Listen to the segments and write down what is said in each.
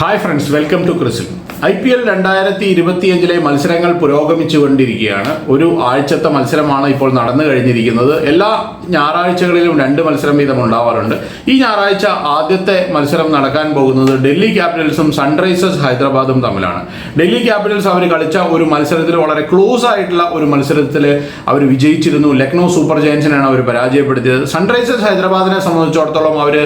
Hi friends welcome to ക്രിസിൽ I P L രണ്ടായിരത്തി ഇരുപത്തിയഞ്ചിലെ മത്സരങ്ങൾ പുരോഗമിച്ചുകൊണ്ടിരിക്കുകയാണ്. ഒരു ആഴ്ചത്തെ മത്സരമാണ് ഇപ്പോൾ നടന്നു കഴിഞ്ഞിരിക്കുന്നത്. എല്ലാ ഞായറാഴ്ചകളിലും രണ്ട് മത്സരം വീതം ഉണ്ടാവാറുണ്ട് ഈ ഞായറാഴ്ച ആദ്യത്തെ മത്സരം നടക്കാൻ പോകുന്നത് ഡൽഹി ക്യാപിറ്റൽസും സൺറൈസേഴ്സ് ഹൈദരാബാദും തമ്മിലാണ്. ഡൽഹി ക്യാപിറ്റൽസ് അവർ കളിച്ച ഒരു മത്സരത്തിൽ വളരെ ക്ലോസ് ആയിട്ടുള്ള ഒരു മത്സരത്തിൽ അവർ വിജയിച്ചിരുന്നു. ലക്നൗ സൂപ്പർ ജയൻസിനാണ് അവർ പരാജയപ്പെടുത്തിയത്. സൺറൈസേഴ്സ് ഹൈദരാബാദിനെ സംബന്ധിച്ചിടത്തോളം അവർ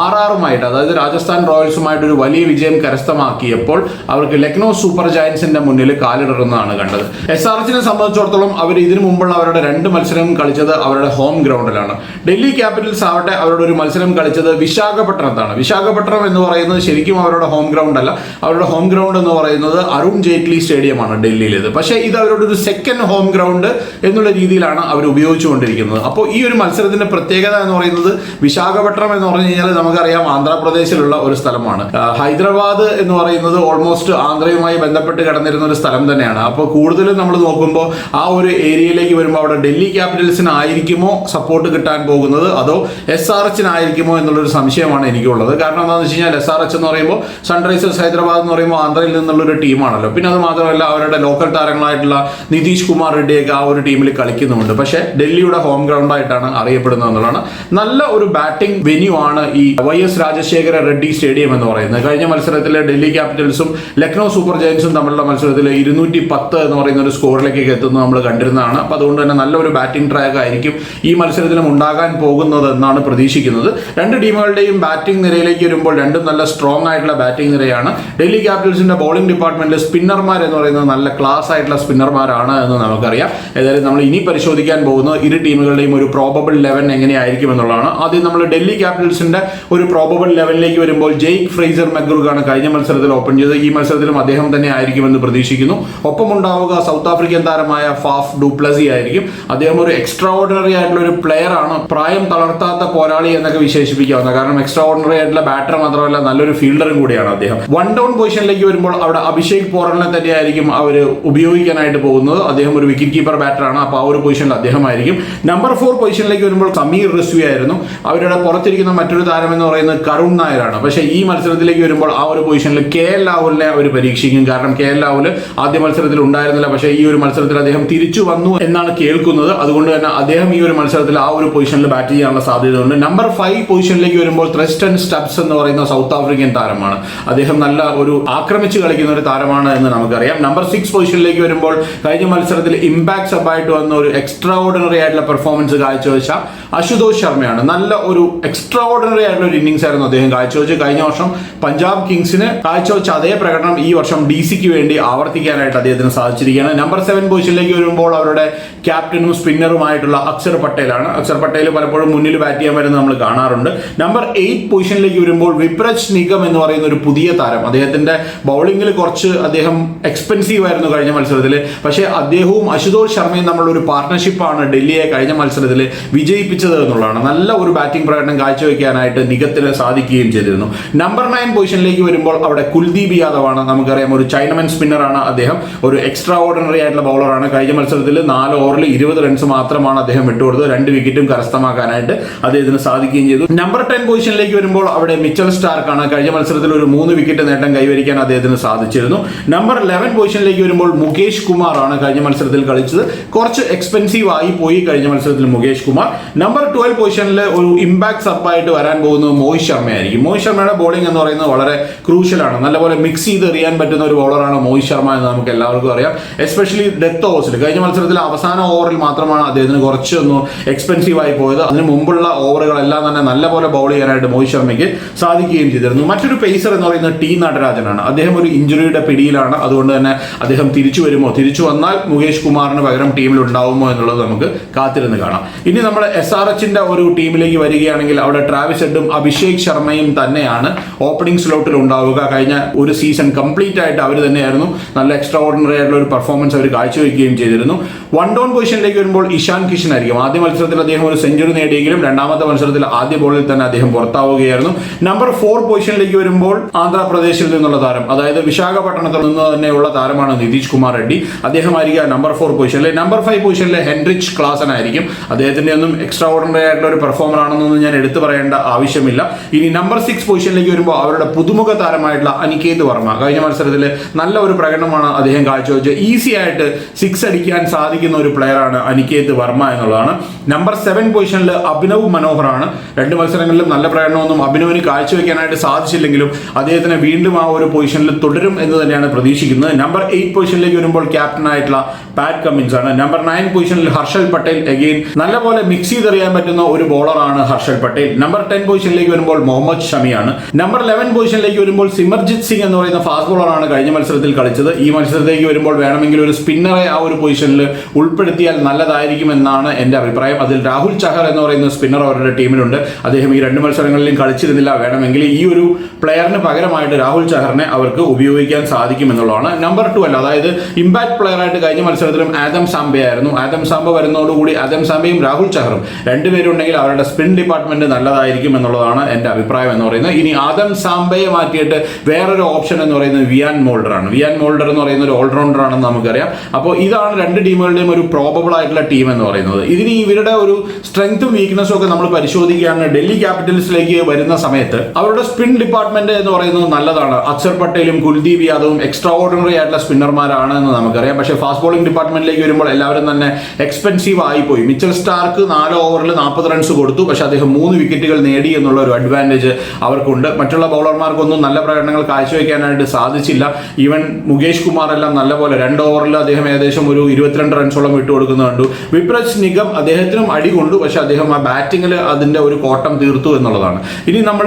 ആറാറുമായിട്ട് അതായത് രാജസ്ഥാൻ റോയൽസുമായിട്ട് ഒരു വലിയ വിജയം കരസ്ഥമാക്കിയപ്പോൾ അവർക്ക് ലക്നൗ സൂപ്പർ ജയൻസിന്റെ മുന്നിൽ കാലിടറുന്നതാണ് കണ്ടത്. എസ് ആർ എച്ചിനെ സംബന്ധിച്ചിടത്തോളം അവർ ഇതിനു മുമ്പുള്ള അവരുടെ രണ്ട് മത്സരം കളിച്ചത് അവരുടെ ഹോം ഗ്രൗണ്ടിലാണ് ഡൽഹി ക്യാപിറ്റൽസ് ആവട്ടെ അവരുടെ ഒരു മത്സരം കളിച്ചത് വിശാഖപട്ടണത്താണ്. വിശാഖപട്ടണം എന്ന് പറയുന്നത് ശരിക്കും അവരുടെ ഹോം ഗ്രൗണ്ട് അല്ല. അവരുടെ ഹോം ഗ്രൗണ്ട് എന്ന് പറയുന്നത് അരുൺ ജെയ്റ്റ്ലി സ്റ്റേഡിയമാണ് ഡൽഹിയിലേത്. പക്ഷേ ഇത് അവരുടെ ഒരു സെക്കൻഡ് ഹോം ഗ്രൗണ്ട് എന്നുള്ള രീതിയിലാണ് അവർ ഉപയോഗിച്ചുകൊണ്ടിരിക്കുന്നത്. അപ്പോൾ ഈ ഒരു മത്സരത്തിന്റെ പ്രത്യേകത എന്ന് പറയുന്നത് വിശാഖപട്ടണം എന്ന് പറഞ്ഞു കഴിഞ്ഞാൽ നമുക്കറിയാം ആന്ധ്രാപ്രദേശിലുള്ള ഒരു സ്ഥലമാണ്. ഹൈദരാബാദ് എന്ന് പറയുന്നത് ഓൾമോസ്റ്റ് ആന്ധ്രയുമായി ബന്ധപ്പെട്ട് കിടന്നിരുന്ന ഒരു സ്ഥലം തന്നെയാണ്. അപ്പോൾ കൂടുതലും നമ്മൾ നോക്കുമ്പോൾ ആ ഒരു ഏരിയയിലേക്ക് വരുമ്പോൾ അവിടെ ഡൽഹി ക്യാപിറ്റൽസിന് ആയിരിക്കുമോ സപ്പോർട്ട് കിട്ടാൻ പോകുന്നത്? അതോ എസ് ആർ എച്ചിനായിരിക്കുമോ എന്നുള്ളൊരു സംശയമാണ് എനിക്കുള്ളത്. കാരണം എന്താണെന്ന് വെച്ച് കഴിഞ്ഞാൽ എസ് ആർ എച്ച് എന്ന് പറയുമ്പോൾ സൺറൈസേഴ്സ് ഹൈദരാബാദ് എന്ന് പറയുമ്പോൾ ആന്ധ്രയിൽ നിന്നുള്ളൊരു ടീമാണല്ലോ. പിന്നെ അത് മാത്രമല്ല അവരുടെ ലോക്കൽ താരങ്ങളായിട്ടുള്ള നിതീഷ് കുമാർ റെഡ്ഡിയൊക്കെ ആ ഒരു ടീമിൽ കളിക്കുന്നുമുണ്ട്. പക്ഷേ ഡൽഹിയുടെ ഹോം ഗ്രൗണ്ടായിട്ടാണ് അറിയപ്പെടുന്നത് എന്നുള്ളതാണ്. നല്ല ഒരു ബാറ്റിംഗ് വെന്യൂ ആണ് ഈ Y S Rajasekhara Reddy stadium എന്ന് പറയുന്നത്. കഴിഞ്ഞ മത്സരത്തിലെ ഡൽഹി ക്യാപിറ്റൽസും ലക്നൗ സൂപ്പർ ജയൻസും തമ്മിലുള്ള മത്സരത്തിൽ ഇരുന്നൂറ്റി പത്ത് എന്ന് പറയുന്ന ഒരു സ്കോറിലേക്കൊക്കെ എത്തുന്നത് നമ്മൾ കണ്ടിരുന്നതാണ്. അപ്പോൾ അതുകൊണ്ട് തന്നെ നല്ലൊരു ബാറ്റിംഗ് ട്രാക്ക് ആയിരിക്കും ഈ മത്സരത്തിലും ഉണ്ടാകാൻ പോകുന്നത് എന്നാണ് പ്രതീക്ഷിക്കുന്നത്. രണ്ട് ടീമുകളുടെയും ബാറ്റിംഗ് നിരയിലേക്ക് വരുമ്പോൾ രണ്ടും നല്ല സ്ട്രോങ് ആയിട്ടുള്ള ബാറ്റിംഗ് നിരയാണ്. ഡൽഹി ക്യാപിറ്റൽസിന്റെ ബോളിംഗ് ഡിപ്പാർട്ട്മെന്റിൽ സ്പിന്നർമാർ എന്ന് പറയുന്നത് നല്ല ക്ലാസ് ആയിട്ടുള്ള സ്പിന്നർമാരാണ് എന്ന് നമുക്കറിയാം. ഏതായാലും നമ്മൾ ഇനി പരിശോധിക്കാൻ പോകുന്നത് ഇരു ടീമുകളുടെയും ഒരു പ്രോബബിൾ ലെവൻ എങ്ങനെയായിരിക്കും എന്നുള്ളതാണ്. ആദ്യം നമ്മൾ ഡൽഹി ക്യാപിറ്റൽസിന്റെ ഒരു പ്രോബബിൾ ലെവലിലേക്ക് വരുമ്പോൾ ജെയ്ക്ക് ഫ്രൈസർ മെഗ്രൂഗാണ് കഴിഞ്ഞ മത്സരത്തിൽ ഓപ്പൺ ചെയ്തത്. ഈ മത്സരത്തിലും അദ്ദേഹം തന്നെ ആയിരിക്കുമെന്ന് പ്രതീക്ഷിക്കുന്നു. ഒപ്പമുണ്ടാവുക സൗത്ത് ആഫ്രിക്കൻ താരമായ ഫാഫ് ഡുപ്ലസി ആയിരിക്കും. അദ്ദേഹം ഒരു എക്സ്ട്രാ ഓർഡിനറി ആയിട്ടുള്ള ഒരു പ്ലെയർ ആണ്. പ്രായം തളർത്താത്ത പോരാളി എന്നൊക്കെ വിശേഷിപ്പിക്കാവുന്ന കാരണം എക്സ്ട്രാ ഓർഡിനറി ആയിട്ടുള്ള ബാറ്റർ മാത്രമല്ല നല്ലൊരു ഫീൽഡറും കൂടിയാണ് അദ്ദേഹം. വൺ ഡൗൺ പൊസിഷനിലേക്ക് വരുമ്പോൾ അവിടെ അഭിഷേക് പോറലിനെ തന്നെയായിരിക്കും അവർ ഉപയോഗിക്കാനായിട്ട് പോകുന്നത്. അദ്ദേഹം ഒരു വിക്കറ്റ് കീപ്പർ ബാറ്ററാണ് അപ്പോൾ ആ ഒരു പൊസിഷനിൽ അദ്ദേഹമായിരിക്കും നമ്പർ ഫോർ പൊസിഷനിലേക്ക് വരുമ്പോൾ സമീർ റിസ്വി ആയിരുന്നു. അവരുടെ പുറത്തിരിക്കുന്ന മറ്റൊരു താരം എന്ന് പറയുന്നത് കരുൺ നായരാണ്. പക്ഷേ ഈ മത്സരത്തിലേക്ക് വരുമ്പോൾ ആ ഒരു പൊസിഷനിൽ കെ എൽ രാഹുലിനെ അവർ പരീക്ഷിക്കും. കാരണം കെ എൽ രാഹുൽ ആദ്യ മത്സരത്തിൽ ഉണ്ടായിരുന്നില്ല. പക്ഷേ ഈ ഒരു മത്സരത്തിൽ അദ്ദേഹം തിരിച്ചു വന്നു എന്നാണ് കേൾക്കുന്നത്. അതുകൊണ്ട് തന്നെ അദ്ദേഹം ഈ ഒരു മത്സരത്തിൽ ആ ഒരു പൊസിഷനിൽ ബാറ്റ് ചെയ്യാനുള്ള സാധ്യതയുണ്ട്. നമ്പർ ഫൈവ് പൊസിഷനിലേക്ക് വരുമ്പോൾ ത്രസ്റ്റൺ സ്റ്റബ്സ് എന്ന് പറയുന്ന സൗത്ത് ആഫ്രിക്കൻ താരമാണ്. അദ്ദേഹം നല്ല ഒരു ആക്രമിച്ച് കളിക്കുന്ന ഒരു താരമാണ് എന്ന് നമുക്കറിയാം. നമ്പർ സിക്സ് പൊസിഷനിലേക്ക് വരുമ്പോൾ കഴിഞ്ഞ മത്സരത്തിൽ ഇമ്പാക്ട് സബായിട്ട് വന്ന ഒരു എക്സ്ട്രാ ഓർഡിനറി ആയിട്ടുള്ള പെർഫോമൻസ് കാഴ്ചവെച്ച അശുതോഷ് ശർമ്മയാണ്. നല്ല ഒരു എക്സ്ട്രാ ഓർഡിനറി ആയിട്ടുള്ള ഒരു ഇന്നിംഗ്സ് ആയിരുന്നു അദ്ദേഹം കാഴ്ചവെച്ച് കഴിഞ്ഞ വർഷം പഞ്ചാബ് കിങ്സിന് കാഴ്ചവെച്ച അതേ പ്രകടനം ഈ വർഷം ഡി സിക്ക് വേണ്ടി ആവർത്തിക്കാനായിട്ട് അദ്ദേഹത്തിന് സാധിച്ചിരിക്കുകയാണ്. നമ്പർ സെവൻ പൊസിഷനിലേക്ക് വരുമ്പോൾ അവരുടെ ക്യാപ്റ്റനും സ്പിന്നറുമായിട്ടുള്ള അക്ഷർ പട്ടേലാണ്. അക്ഷർ പട്ടേൽ പലപ്പോഴും മുന്നിൽ ബാറ്റ് ചെയ്യാൻ വരുന്നത് നമ്മൾ കാണാറുണ്ട്. നമ്പർ എയ്റ്റ് പൊസിഷനിലേക്ക് വരുമ്പോൾ വിപ്രജ് നിഗം എന്ന് പറയുന്ന ഒരു പുതിയ താരം. അദ്ദേഹത്തിന്റെ ബൗളിംഗിൽ കുറച്ച് അദ്ദേഹം എക്സ്പെൻസീവ് ആയിരുന്നു കഴിഞ്ഞ മത്സരത്തിൽ പക്ഷേ അദ്ദേഹവും അശുതോഷ് ശർമ്മയും തമ്മിലുള്ള ഒരു പാർട്ട്ണർഷിപ്പാണ് ഡൽഹിയെ കഴിഞ്ഞ മത്സരത്തിൽ വിജയിപ്പിച്ചത് എന്നുള്ളതാണ്. നല്ല ഒരു ബാറ്റിംഗ് പ്രകടനം കാഴ്ചവെക്കാനായിട്ട് നിഗത്തിന് സാധിക്കുകയും ചെയ്തിരുന്നു. നമ്പർ നയൻ പൊസിഷനിലേക്ക് വരുമ്പോൾ അവിടെ കുൽദീപ് യാദവാണ് നമുക്കറിയാം ഒരു ചൈനമൻ സ്പിന്നറാണ് അദ്ദേഹം. ഒരു എക്സ്ട്രാ ഓർഡിനറി ആയിട്ടുള്ള ബൗളറാണ് കഴിഞ്ഞ മത്സരത്തിൽ നാല് ഓവറിൽ ഇരുപത് റൺസ് മാത്രമാണ് അദ്ദേഹം വിട്ടുകൊടുത്തത്. രണ്ട് വിക്കറ്റും കരസ്ഥമാക്കാനായിട്ട് അദ്ദേഹത്തിന് സാധിക്കുകയും ചെയ്തു. നമ്പർ ടെൻ പൊസിഷനിലേക്ക് വരുമ്പോൾ അവിടെ മിച്ചൽ സ്റ്റാർക്കാണ് കഴിഞ്ഞ മത്സരത്തിൽ ഒരു മൂന്ന് വിക്കറ്റ് നേട്ടം കൈവരിക്കാൻ അദ്ദേഹത്തിന് സാധിച്ചിരുന്നു. നമ്പർ ലെവൻ പൊസിഷനിലേക്ക് വരുമ്പോൾ മുകേഷ് കുമാർ ആണ് കഴിഞ്ഞ മത്സരത്തിൽ കളിച്ചത്. കുറച്ച് എക്സ്പെൻസീവ് ആയി പോയി കഴിഞ്ഞ മത്സരത്തിൽ മുകേഷ് കുമാർ. നമ്പർ ട്വൽവ് പൊസിഷനിൽ ഒരു ഇമ്പാക്ട് സബായിട്ട് വരാൻ പോകുന്നത് മോഹിത് ശർമ്മയായിരിക്കും. മോഹിത് ശർമ്മയുടെ ബോളിംഗ് എന്ന് പറയുന്നത് വളരെ ക്രൂഷ്യലാണ് നല്ലപോലെ മിക്സ് ചെയ്ത് എറിയാൻ പറ്റുന്ന ഒരു ബോളറാണ് മോഹിത് ശർമ്മ എന്ന് നമുക്ക് എല്ലാവർക്കും അറിയാം. എസ്പെഷ്യലി ഡെത്ത് ഓവേഴ്സിൽ കഴിഞ്ഞ മത്സരത്തിൽ അവസാന ഓവറിൽ മാത്രമാണ് അദ്ദേഹത്തിന് കുറച്ചൊന്ന് എക്സ്പെൻസീവ് ആയി പോയത്. അതിന് മുമ്പുള്ള ഓവറുകളെല്ലാം തന്നെ നല്ലപോലെ ബൗൾ ചെയ്യാനായിട്ട് മോഹിത് ശർമ്മയ്ക്ക് സാധിക്കുകയും ചെയ്തിരുന്നു. മറ്റൊരു പേസർ എന്ന് പറയുന്നത് ടി നടരാജനാണ്. അദ്ദേഹം ഒരു ഇഞ്ചുറിയുടെ പിടിയിലാണ്. അതുകൊണ്ട് തന്നെ അദ്ദേഹം തിരിച്ചു വരുമോ? തിരിച്ചു വന്നാൽ മുകേഷ് കുമാറിന് പകരം ടീമിൽ ഉണ്ടാവുമോ എന്നുള്ളത് നമുക്ക് കാത്തിരുന്ന് കാണാം. ഇനി നമ്മൾ എസ് ആർ എച്ചിന്റെ ഒരു ടീമിലേക്ക് വരികയാണെങ്കിൽ അവിടെ ട്രാവിസ് ഹെഡും അഭിഷേക് ശർമ്മയും തന്നെയാണ് ഓപ്പണിംഗ് സ്ലോട്ടിൽ ഉണ്ടാവുക. കഴിഞ്ഞ ഒരു സീസൺ കംപ്ലീറ്റ് കംപ്ലീറ്റ് ആയിട്ട് അവർ തന്നെയായിരുന്നു. നല്ല എക്സ്ട്രാ ഓർഡിനറി ആയിട്ടുള്ള ഒരു പെർഫോമൻസ് അവർ കാഴ്ചവെക്കുകയും ചെയ്തിരുന്നു. വൺ ഡൗൺ പൊസിഷനിലേക്ക് വരുമ്പോൾ ഇഷാൻ കിഷൻ ആയിരിക്കും. ആദ്യ മത്സരത്തിൽ അദ്ദേഹം ഒരു സെഞ്ചുറി നേടിയെങ്കിലും രണ്ടാമത്തെ മത്സരത്തിൽ ആദ്യ ബോളിൽ തന്നെ അദ്ദേഹം പുറത്താവുകയായിരുന്നു. നമ്പർ ഫോർ പൊസിഷനിലേക്ക് വരുമ്പോൾ ആന്ധ്രാപ്രദേശിൽ നിന്നുള്ള താരം അതായത് വിശാഖപട്ടണത്തിൽ നിന്ന് തന്നെയുള്ള താരമാണ് നിതീഷ് കുമാർ റെഡ്ഡി. അദ്ദേഹമായിരിക്കും നമ്പർ ഫോർ പൊസിഷനിലെ നമ്പർ ഫൈവ് പൊസിഷനിലെ ഹെൻറിച്ച് ക്ലാസൻ ആയിരിക്കും. അദ്ദേഹത്തിന്റെ ഒന്നും എക്സ്ട്രാ ഓർഡിനറി ആയിട്ടുള്ള ഒരു പെർഫോമർ ആണെന്നൊന്നും ഞാൻ എടുത്തു പറയേണ്ട ആവശ്യമില്ല. ഇനി നമ്പർ സിക്സ് പൊസിഷനിലേക്ക് വരുമ്പോൾ അവരുടെ പുതുമുഖ താരമായിട്ടുള്ള അനികേത് വർമ്മ. കഴിഞ്ഞ മത്സരത്തിൽ നല്ല ഒരു പ്രകടനമാണ് അദ്ദേഹം കാഴ്ചവെച്ച് ഈസി ആയിട്ട് സിക്സ് അടിക്കാൻ സാധിക്കുന്ന ഒരു പ്ലെയറാണ് അനികേത് വർമ്മ എന്നുള്ളതാണ്. നമ്പർ സെവൻ പൊസിഷനിൽ അഭിനവ് മനോഹറാണ്. രണ്ട് മത്സരങ്ങളിലും നല്ല പ്രകടനമൊന്നും അഭിനവിന് കാഴ്ചവെക്കാനായിട്ട് സാധിച്ചില്ലെങ്കിലും അദ്ദേഹത്തിന് വീണ്ടും ആ ഒരു പൊസിഷനിൽ തുടരും എന്ന് തന്നെയാണ് പ്രതീക്ഷിക്കുന്നത്. നമ്പർ എയ്റ്റ് പൊസിഷനിലേക്ക് വരുമ്പോൾ ക്യാപ്റ്റൻ ആയിട്ടുള്ള പാറ്റ് കമ്മിൻസ് ആണ്. നമ്പർ നയൻ പൊസിഷനിൽ ഹർഷൽ പട്ടേൽ അഗെയിൻ നല്ലപോലെ മിക്സ് ചെയ്തെറിയാൻ പറ്റുന്ന ഒരു ബോളറാണ് ഹർഷൽ പട്ടേൽ. നമ്പർ ടെൻ പൊസിഷനിലേക്ക് വരുമ്പോൾ മുഹമ്മദ് ഷമിയാണ് നമ്പർ ലെവൻ പൊസിഷനിലേക്ക് വരുമ്പോൾ സിമർജിത് സിംഗ് എന്ന് പറയുന്ന ഫാസ്റ്റ് ബോളറാണ് കഴിഞ്ഞ മത്സരത്തിൽ കളിച്ചത്. ഈ മത്സരത്തേക്ക് വരുമ്പോൾ വേണമെങ്കിൽ ഒരു സ്പിന്നറെ ആ ഒരു പൊസിഷനിൽ ഉൾപ്പെടുത്തിയാൽ നല്ലതായിരിക്കുമെന്നാണ് എന്റെ അഭിപ്രായം. അതിൽ രാഹുൽ ചഹർ എന്ന് പറയുന്ന സ്പിന്നർ അവരുടെ ടീമിലുണ്ട്. അദ്ദേഹം ഈ രണ്ട് മത്സരങ്ങളിലും കളിച്ചിരുന്നില്ല. വേണമെങ്കിൽ ഈ ഒരു പ്ലെയറിന് പകരമായിട്ട് രാഹുൽ ചഹറിനെ അവർക്ക് ഉപയോഗിക്കാൻ സാധിക്കുമെന്നുള്ളതാണ് നമ്പർ ടു അല്ല. അതായത് ഇമ്പാക്ട് പ്ലെയർ ആയിട്ട് കഴിഞ്ഞ മത്സരത്തിലും ആദം സാംബെ ആയിരുന്നു. ആദം സാംബ വരുന്നതോടുകൂടി ആദം സാംബയും രാഹുൽ ചഹറും രണ്ടുപേരും ഉണ്ടെങ്കിൽ അവരുടെ സ്പിൻ ഡിപ്പാർട്ട്മെന്റ് നല്ലതായിരിക്കും എന്നുള്ളതാണ് എന്റെ അഭിപ്രായം എന്ന് പറയുന്നത്. ഇനി ആദം സാംബയെ മാറ്റിയിട്ട് വേറൊരു ഓപ്ഷൻ എന്ന് പറയുന്നത് വിയാൻ മോൾഡർ ആണ്. വിയാൻ മോൾഡർ എന്ന് പറയുന്ന ഒരു ഓൾറൗണ്ടർ ആണെന്ന് നമുക്കറിയാം. അപ്പോൾ ഇതാണ് രണ്ട് ടീമുകളുടെയും ഒരു പ്രോബബിൾ ആയിട്ടുള്ള ടീം എന്ന് പറയുന്നത്. ഇതിന് ഇവരുടെ ഒരു സ്ട്രെങ്ത്തും വീക്ക്നസ്സും ഒക്കെ നമ്മൾ പരിശോധിക്കുകയാണ്. ഡൽഹി ക്യാപിറ്റൽസിലേക്ക് വരുന്ന സമയത്ത് അവരുടെ സ്പിൻ ഡിപ്പാർട്ട്മെന്റ് എന്ന് പറയുന്നത് നല്ലതാണ്. അക്ഷർ പട്ടേലും കുൽദീപ് യാദവും എക്സ്ട്രാ ഓർഡിനറി ആയിട്ടുള്ള സ്പിന്നർമാരാണ് എന്ന് നമുക്കറിയാം. പക്ഷേ ഫാസ്റ്റ് ബോളിംഗ് ഡിപ്പാർട്ട്മെന്റിലേക്ക് വരുമ്പോൾ എല്ലാവരും തന്നെ എക്സ്പെൻസീവ് ആയിപ്പോയി. മിച്ചൽ സ്റ്റാർക്ക് നാല് ഓവറിൽ നാൽപ്പത് റൺസ് കൊടുത്തു. പക്ഷേ അദ്ദേഹം മൂന്ന് വിക്കറ്റുകൾ നേടി എന്നുള്ള ഒരു അഡ്വാന്റേജ് അവർക്കുണ്ട് മറ്റുള്ള ബൗളർമാർക്കൊന്നും നല്ല പ്രകടനങ്ങൾ കാഴ്ചവെക്കാനായിട്ട് സാധിച്ചില്ല. ഈവൻ മുകേഷ് കുമാർ എല്ലാം നല്ലപോലെ രണ്ട് ഓവറിൽ അദ്ദേഹം ഏകദേശം ഒരു ഇരുപത്തിരണ്ട് റൺസോളം വിട്ടു കൊടുക്കുന്നത് കണ്ടു. വിപ്രജ് നിഗം അദ്ദേഹത്തിനും അടി കൊണ്ടു. പക്ഷെ അദ്ദേഹം ആ ബാറ്റിങ്ങിൽ അതിന്റെ ഒരു കോട്ടം തീർത്തു എന്നുള്ളതാണ്. ഇനി നമ്മൾ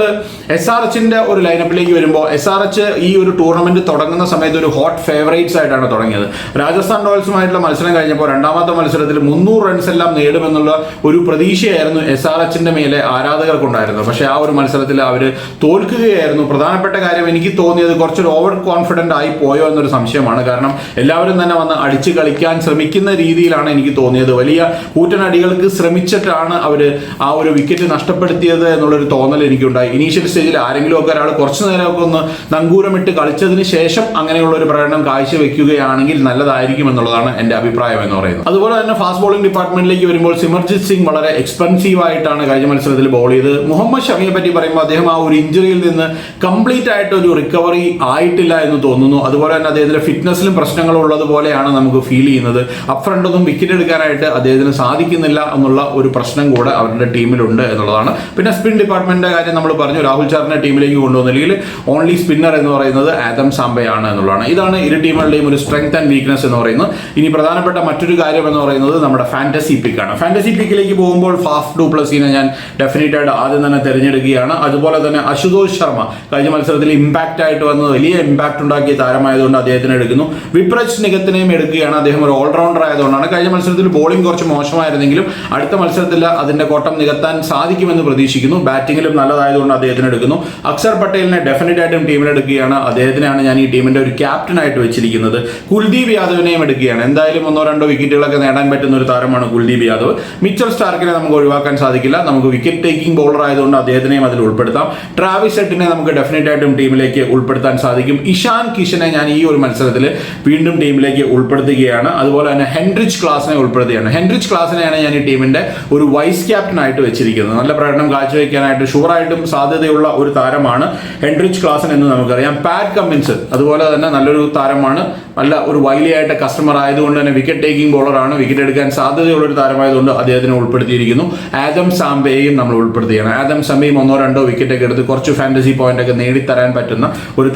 എസ് ആർ എച്ചിന്റെ ഒരു ലൈനപ്പിലേക്ക് വരുമ്പോൾ എസ് ആർ എച്ച് ഈ ഒരു ടൂർണമെന്റ് തുടങ്ങുന്ന സമയത്ത് ഒരു ഹോട്ട് ഫേവറേറ്റ്സ് ആയിട്ടാണ് തുടങ്ങിയത്. രാജസ്ഥാൻ റോയൽസുമായിട്ടുള്ള മത്സരം കഴിഞ്ഞപ്പോൾ രണ്ടാമത്തെ മത്സരത്തിൽ മുന്നൂറ് റൺസ് എല്ലാം നേടുമെന്നുള്ള ഒരു പ്രതീക്ഷയായിരുന്നു എസ് ആർ എച്ചിന്റെ മേലെ ആരാധകർക്കുണ്ടായിരുന്നത്. പക്ഷേ ആ ഒരു മത്സരത്തിൽ അവർ തോൽക്കുകയായിരുന്നു. പ്രധാനപ്പെട്ട കാര്യം എനിക്ക് തോന്നിയത് കുറച്ചൊരു ഓവർ കോൺഫിഡന്റ് ആയി പോയോ എന്നൊരു സംശയമാണ്. കാരണം എല്ലാവരും തന്നെ വന്ന് അടിച്ച് കളിക്കാൻ ശ്രമിക്കുന്ന രീതിയിലാണ് എനിക്ക് തോന്നിയത്. വലിയ കൂറ്റനടികൾക്ക് ശ്രമിച്ചിട്ടാണ് അവർ ആ ഒരു വിക്കറ്റ് നഷ്ടപ്പെടുത്തിയത് എന്നുള്ളൊരു തോന്നൽ എനിക്കുണ്ടായി. ഇനീഷ്യൽ സ്റ്റേജിൽ ആരെങ്കിലും ഒക്കെ ഒരാൾ കുറച്ചു നേരമൊക്കെ ഒന്ന് നങ്കൂരമിട്ട് കളിച്ചതിന് ശേഷം അങ്ങനെയുള്ള ഒരു പ്രകടനം കാഴ്ചവെക്കുകയാണെങ്കിൽ നല്ലതായിരിക്കും എന്നുള്ളതാണ് എന്റെ അഭിപ്രായം എന്ന് പറയുന്നത്. അതുപോലെ തന്നെ ഫാസ്റ്റ് ബോളിംഗ് ഡിപ്പാർട്ട്മെന്റിലേക്ക് വരുമ്പോൾ സിമർജിത് സിംഗ് വളരെ എക്സ്പെൻസീവ് ആയിട്ടാണ് കഴിഞ്ഞ മത്സരത്തിൽ ബോൾ ചെയ്ത് മുഹമ്മദ് ഷമിയെ പറ്റി പറയുമ്പോൾ അദ്ദേഹം ആ ഒരു ഇഞ്ചുറിയിൽ നിന്ന് കംപ്ലീറ്റ് ആയിട്ട് ഒരു റിക്കവറി ആയിട്ടില്ല എന്ന് തോന്നുന്നു. അതുപോലെ തന്നെ അദ്ദേഹത്തിന്റെ ഫിറ്റ്നസിലും പ്രശ്നങ്ങൾ ഉള്ളതുപോലെയാണ് നമുക്ക് ഫീൽ ചെയ്യുന്നത്. അപ്പ് ഫ്രണ്ട് ഒന്നും വിക്കറ്റ് എടുക്കാനായിട്ട് അദ്ദേഹത്തിന് സാധിക്കുന്നില്ല എന്നുള്ള ഒരു പ്രശ്നം കൂടെ അവരുടെ ടീമിലുണ്ട് എന്നുള്ളതാണ്. പിന്നെ സ്പിൻ ഡിപ്പാർട്ട്മെന്റിന്റെ കാര്യം നമ്മൾ പറഞ്ഞു. രാഹുൽ ചാറിനെ ടീമിലേക്ക് കൊണ്ടുവന്നില്ലെങ്കിൽ ഓൺലി സ്പിന്നർ എന്ന് പറയുന്നത് ആദം സാംബയാണ് എന്നുള്ളതാണ്. ഇതാണ് ഇരു ടീമുകളുടെയും ഒരു സ്ട്രെങ്ത് ആൻഡ് വീക്ക്നെസ് എന്ന് പറയുന്നത്. ഇനി പ്രധാനപ്പെട്ട മറ്റൊരു കാര്യം എന്ന് പറയുന്നത് നമ്മുടെ ഫാന്റസി പിക്കാണ് ഫാന്റസി പിക്കിലേക്ക് പോകുമ്പോൾ ഫാഫ് ഡു പ്ലസിനെ ഞാൻ ഡെഫിനറ്റ് ആയിട്ട് ആദ്യം തന്നെ തിരഞ്ഞെടുക്കുകയാണ്. അതുപോലെ തന്നെ അശുതോഷ് ശർമ്മ കഴിഞ്ഞ മത്സരത്തിൽ ഇമ്പാക്റ്റ് ആയിട്ട് വന്നത് വലിയ ഇമ്പാക്റ്റ് ഉണ്ടാക്കിയ താരമായതുകൊണ്ട് അദ്ദേഹത്തിന് എടുക്കുന്നു. വിപ്രജ് നികത്തിനെയും എടുക്കുകയാണ് അദ്ദേഹം ഒരു ഓൾറൗണ്ടർ ആയതുകൊണ്ടാണ്. കഴിഞ്ഞ മത്സരത്തിൽ ബോളിംഗ് കുറച്ച് മോശമായിരുന്നെങ്കിലും അടുത്ത മത്സരത്തിൽ അതിന്റെ കോട്ടം നികത്താൻ സാധിക്കുമെന്ന് പ്രതീക്ഷിക്കുന്നു. ബാറ്റിംഗിലും നല്ലതായതുകൊണ്ട് അദ്ദേഹത്തിന് എടുക്കുന്നു. അക്സർ പട്ടേലിനെ ഡെഫിനറ്റ് ആയിട്ടും ടീമിലെടുക്കുകയാണ് അദ്ദേഹത്തിനാണ് ഞാൻ ഈ ടീമിന്റെ ഒരു ക്യാപ്റ്റൻ ആയിട്ട് വെച്ചിരിക്കുന്നത്. കുൽദീപ് യാദവിനെയും എടുക്കുകയാണ്. എന്തായാലും ഒന്നോ രണ്ടോ വിക്കറ്റുകളൊക്കെ നേടാൻ പറ്റുന്ന ഒരു താരമാണ് കുൽദീപ് യാദവ്. മിച്ചൽ സ്റ്റാർക്കിനെ നമുക്ക് ഒഴിവാക്കാൻ സാധിക്കില്ല. നമുക്ക് വിക്കറ്റ് ടേക്കിംഗ് ബോളർ ആയതുകൊണ്ട് അദ്ദേഹത്തിനെയും അതിൽ ഉൾപ്പെടുത്താം. ട്രാവിസ് സെട്ടിനെ നമുക്ക് ഡെഫിനറ്റ് ആയിട്ടും ടീമിലേക്ക് ഉൾപ്പെടുത്താൻ സാധിക്കും. ഇഷാൻ കിഷനെ ഞാൻ ഈ ഒരു മത്സരത്തിൽ വീണ്ടും ടീമിലേക്ക് ഉൾപ്പെടുത്തുകയാണ്. അതുപോലെ തന്നെ ഹെൻറിച്ച് ക്ലാസിനെ ഉൾപ്പെടുത്തുകയാണ്. ഹെൻറിച്ച് ക്ലാസിനെയാണ് ഞാൻ ഈ ടീമിന്റെ ഒരു വൈസ് ക്യാപ്റ്റൻ ആയിട്ട് വെച്ചിരിക്കുന്നത്. നല്ല പ്രകടനം കാഴ്ചവെക്കാനായിട്ട് ഷുവറായിട്ടും സാധ്യതയുള്ള ഒരു താരമാണ് ഹെൻറിച്ച് ക്ലാസൻ എന്ന് നമുക്കറിയാം. പാറ്റ് കമ്മിൻസ് അതുപോലെ തന്നെ നല്ലൊരു താരമാണ്. നല്ല ഒരു വൈലിയായിട്ട് കസ്റ്റമർ ആയതുകൊണ്ട് തന്നെ വിക്കറ്റ് ടേക്കിംഗ് ബോളറാണ് വിക്കറ്റ് എടുക്കാൻ സാധ്യതയുള്ള ഒരു താരമായതുകൊണ്ട് അദ്ദേഹത്തിനെ ഉൾപ്പെടുത്തിയിരിക്കുന്നു. ആദം സാംബയെയും നമ്മൾ ഉൾപ്പെടുത്തുകയാണ്. ആദം സാംബയും ഒന്നോ രണ്ടോ വിക്കറ്റൊക്കെ എടുത്ത് കുറച്ച് ഫാന്റസി പോയിന്റ് ഒക്കെ നേടിത്തരാൻ പറ്റുന്ന ഒരു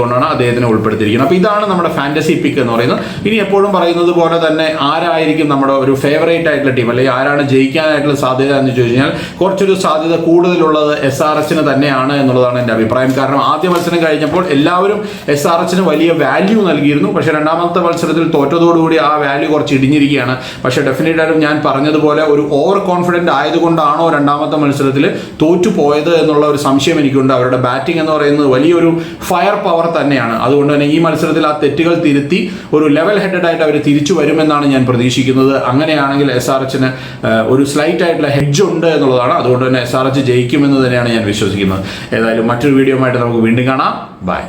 താരമായതുകൊണ്ടാണ് അദ്ദേഹത്തിനെ ഉൾപ്പെടുത്തിയിരിക്കുന്നത്. അപ്പോൾ ഇതാണ് നമ്മുടെ ഫാന്റസി പിക്ക് എന്ന് പറയുന്നത്. ഇനി എപ്പോഴും പറയുന്നത് പോലെ തന്നെ ആരായിരിക്കും നമ്മുടെ ഒരു ഫേവറേറ്റ് ആയിട്ടുള്ള ടീം അല്ലെങ്കിൽ ആരാണ് ജയിക്കാനായിട്ടുള്ള സാധ്യത എന്ന് ചോദിച്ചു കഴിഞ്ഞാൽ കുറച്ചൊരു സാധ്യത കൂടുതലുള്ളത് എസ് ആർ എസിന് തന്നെയാണ് എന്നുള്ളതാണ് എന്റെ അഭിപ്രായം. കാരണം ആദ്യ മത്സരം കഴിഞ്ഞപ്പോൾ എല്ലാവരും എസ് ആർ എസിന് വലിയ വാല്യൂ നൽകിയിരുന്നു. പക്ഷേ രണ്ടാമത്തെ മത്സരത്തിൽ തോറ്റതോടുകൂടി ആ വാല്യൂ കുറച്ച് ഇടിഞ്ഞിരിക്കുകയാണ്. പക്ഷേ ഡെഫിനറ്റ് ഞാൻ പറഞ്ഞതുപോലെ ഒരു ഓവർ കോൺഫിഡന്റ് ആയതുകൊണ്ടാണോ രണ്ടാമത്തെ മത്സരത്തിൽ തോറ്റു പോയത് എന്നുള്ള ഒരു സംശയം എനിക്കുണ്ട്. അവരുടെ ബാറ്റിംഗ് എന്ന് പറയുന്നത് വലിയൊരു ഫയർ പവർ തന്നെയാണ്. അതുകൊണ്ട് തന്നെ ഈ മത്സരത്തിൽ ആ തെറ്റുകൾ തിരുത്തി ഒരു ലെവൽ ഹെഡഡ് ആയിട്ട് അവർ തിരിച്ചു വരുമെന്നാണ് ഞാൻ പ്രതീക്ഷിക്കുന്നത്. അങ്ങനെയാണെങ്കിൽ എസ് ആർ എച്ചിന് ഒരു സ്ലൈറ്റ് ആയിട്ടുള്ള ഹെഡ്ജ് ഉണ്ട് എന്നുള്ളതാണ്. അതുകൊണ്ട് തന്നെ എസ് ആർ എച്ച് ജയിക്കുമെന്ന് തന്നെയാണ് ഞാൻ വിശ്വസിക്കുന്നത്. ഏതായാലും മറ്റൊരു വീഡിയോ ആയിട്ട് നമുക്ക് വീണ്ടും കാണാം. ബൈ